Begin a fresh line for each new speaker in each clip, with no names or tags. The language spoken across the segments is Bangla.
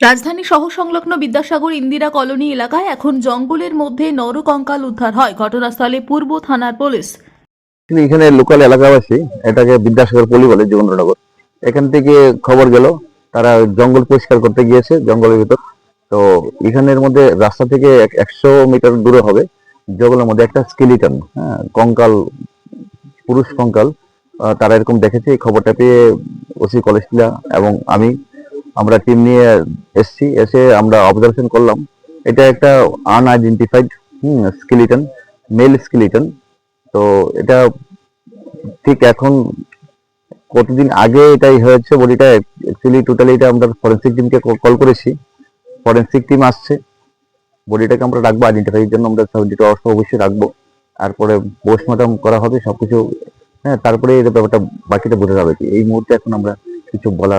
রাজধানী শহর সংলগ্ন বিদ্যাসাগর ইন্দিরা কলোনি এলাকায় এখন জঙ্গলের মধ্যে নরকঙ্কাল উদ্ধার হয়। ঘটনাস্থলে পূর্ব থানার পুলিশ।
এখানে লোকাল এলাকাবাসী, এটাকে বিদ্যাসাগর পলি বলে যোগেন্দ্রনগর এখান থেকে খবর গেল, তারা জঙ্গল পরিষ্কার করতে গিয়েছে, জঙ্গলের ভিতর। তো এখানের মধ্যে রাস্তা থেকে এক- একশো মিটার দূরে হবে, জঙ্গলের মধ্যে একটা স্কেলিটন হ্যাঁ কঙ্কাল, পুরুষ কঙ্কাল। তারা এরকম দেখেছে, এই খবরটা পেয়ে ওসি কলেজটিলা এবং আমি আমরা টিম নিয়ে এসছি, এসে আমরা অবজারভেশন করলাম। এটা একটা আনআইডেন্টিফাইড স্কেলিটন মেল স্কেলিটন তো এটা ঠিক এখন কতদিন আগে এটাই হয়েছে বডিটা অ্যাকচুয়ালি টোটালি এটা আমরা ফরেন্সিক টিমকে কল করেছি। ফরেন্সিক টিম আসছে। বডিটাকে আমরা রাখব আইডেন্টিফাইয়ের জন্য আমরা সেভেন্টি টু আওয়ার্স অবশ্যই রাখব। তারপরে পোস্টমর্টম করা হবে, সবকিছু হ্যাঁ তারপরে এটা ব্যাপারটা বাকিটা বোঝা যাবে কি। এই মুহূর্তে এখন আমরা কিছু বলা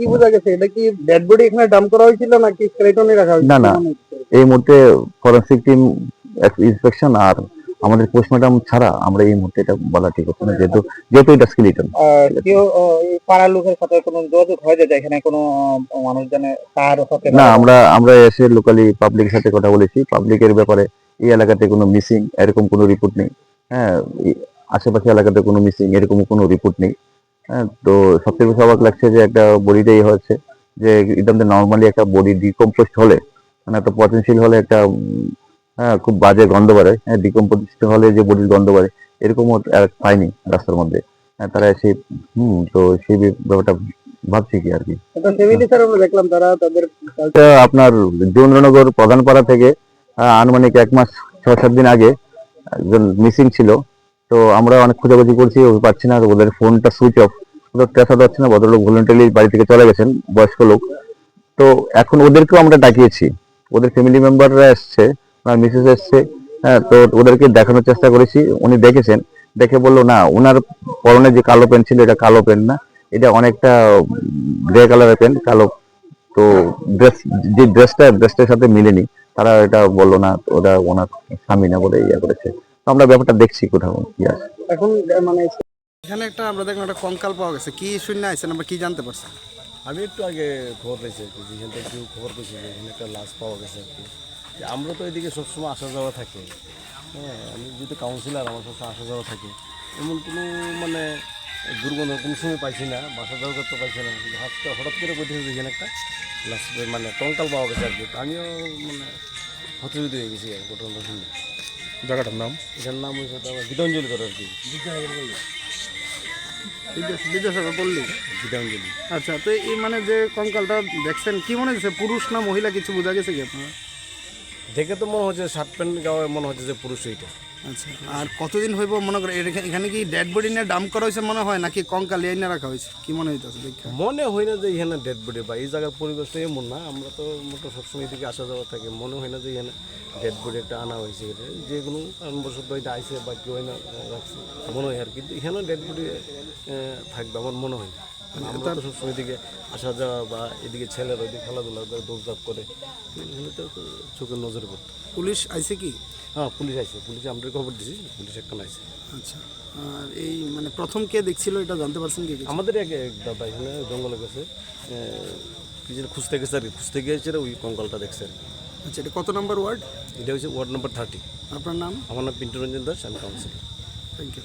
কি বোঝা গেছে? এটা কি ডেড বডি এখানে ডাম্প করা হয়েছিল নাকি স্কেলেটনে রাখা হয়েছিল?
না, না। এই মুহূর্তে ফরেন্সিক টিম ইন্সপেকশন আর আমাদের পোস্টমর্টম ছাড়া আমরা এই মুহূর্তে এটা বলা ঠিক হচ্ছে না যেহেতু যেহেতু এটা স্কেলিটন
কেউ পাড়ার লোকের সাথে কোনো যোগাযোগ হয় যে এখানে? কোনো মানুষজনের তার সাথে
না আমরা আমরা এসে লোকালি পাবলিকের সাথে কথা বলেছি। পাবলিকের ব্যাপারে এই এলাকাতে কোনো মিসিং এরকম কোনো রিপোর্ট নেই। হ্যাঁ আশেপাশে এলাকাতে কোনো মিসিং এরকম কোনো রিপোর্ট নেই। তো সবথেকে বেশি অবাক লাগছে যে একটা বডিটাই হচ্ছে যে একদম নর্মালি একটা বডি ডিকম্পোস্ট হলে মানে একটা পচনশীল হলে একটা হ্যাঁ খুব বাজে গন্ধ বাড়ে হ্যাঁ ডিকম্পোস্ট হলে যে বডির গন্ধ বাড়ে এরকমও আর পাইনি রাস্তার মধ্যে। হ্যাঁ তারা এসে হম তো সেই ব্যাপারটা ভাবছি কি আর কি।
দেখলাম তারা তাদের
আপনার যৌন্দ্রনগর প্রধানপাড়া থেকে আনুমানিক এক মাস ছ সাত দিন আগে একজন মিসিং ছিল। তো আমরা অনেক খোঁজাখুঁজি করছি, ও পাচ্ছি না ওদের ফোনটা সুইচ অফ ওদের হচ্ছে না, ভদ্রলোক ভলেন্টারি বাড়ি থেকে চলে গেছেন, বয়স্ক লোক। তো এখন ওদেরকেও আমরা ডাকিয়েছি। ওদের ফ্যামিলি মেম্বাররা এসছে ওনার মিসেস এসছে হ্যাঁ তো ওদেরকে দেখানোর চেষ্টা করেছি। উনি দেখেছেন, দেখে বলল, না ওনার পরনে যে কালো প্যান্ট ছিল, এটা কালো প্যান্ট না। এটা অনেকটা গ্রে কালারের প্যান্ট কালো। তো ড্রেস যে ড্রেসটা ড্রেসটার সাথে মিলেনি। তারা এটা বলল, না, ওটা ওনার স্বামী না বলে ইয়ে করেছে। আমরা ব্যাপারটা দেখছি কোথাও কি আছে।
এখন মানে
এখানে একটা আমরা দেখলাম একটা কঙ্কাল পাওয়া গেছে। কি শূন্য আইছেন আমরা কি জানতে পারছি
আমি একটু আগে খবর পেয়েছি আর কি যেখান থেকে কেউ খবর পেয়েছি যে এখানে একটা লাশ পাওয়া গেছে আর কি। যে আমরা তো এদিকে সবসময় আসা যাওয়া থাকে। হ্যাঁ আমি যেহেতু কাউন্সিলার আমার সবসময় আসা যাওয়া থাকে। এমন কোনো মানে দুর্গন্ধ কোনো সময় পাইছি না বাসা যাওয়া করতে পাইছি না। কিন্তু হঠাৎ হঠাৎ করে বলতেছে যে এখানে একটা লাশ মানে কঙ্কাল পাওয়া গেছে আর কি। আমিও মানে হতবিত হয়ে গেছি আর ঘটনাটা শুনে।
জায়গাটার নাম?
এটার নাম হয়েছে গীতাঞ্জলি করে আর কি।
বিদ্যাসাগর বললি
গীতাঞ্জলি।
আচ্ছা তো এই মানে যে কঙ্কালটা দেখছেন কি মনে হচ্ছে? পুরুষ না মহিলা? কিছু বোঝা গেছে কি আপনার?
দেখে তো মনে হচ্ছে শার্ট প্যান্ট গাওয়া মনে হচ্ছে যে পুরুষ এইটা।
আচ্ছা। আর কতদিন হইব মনে করে এখানে- এখানে কি ডেড বডি নিয়ে ডাম্প করা হয়েছে মনে হয় নাকি কঙ্কাল এই নিয়ে রাখা হয়েছে? কি মনে হইতেছে দেখা?
মনে হয় না যে এখানে ডেড বডি বা এই জায়গার পরিবেশটা এমন না আমরা তো মোটো সবসময় এদিকে আসা যাওয়া থাকে। মনে হয় না যে এখানে ডেড বডি একটা আনা হয়েছে। এটা যে কোনো কারণবশত এটা আইসে বা কেউ না রাখছে। মনে হয় আর কিন্তু এখানেও ডেড বডি থাকবে আমার মনে হয় না। আমরা তো সবসময় এদিকে আসা যাওয়া বা এদিকে ছেলেরা ওইদিকে খেলাধুলা করে দৌড়ঝাঁপ করে তো এখানে তো চোখের নজরে পড়তো
পুলিশ আইছে কি?
হ্যাঁ পুলিশ আইছে। পুলিশে আমরা খবর দিছি পুলিশ একটা আইছে।
আচ্ছা। আর এই মানে প্রথম কে দেখছিল এটা জানতে পারছেন কি?
আমাদের এক এক দাদা এখানে জঙ্গলে গেছে। কি যেন খুঁজতে গেছে আর কি। খুঁজতে গিয়েছে ওই কঙ্কালটা দেখছে আর কি।
আচ্ছা এটা কত নম্বর ওয়ার্ড?
এটা হচ্ছে ওয়ার্ড নাম্বার থার্টি।
আপনার নাম?
আমার নাম পিন্টু রঞ্জন দাস আমি কাউন্সিলর
থ্যাংক ইউ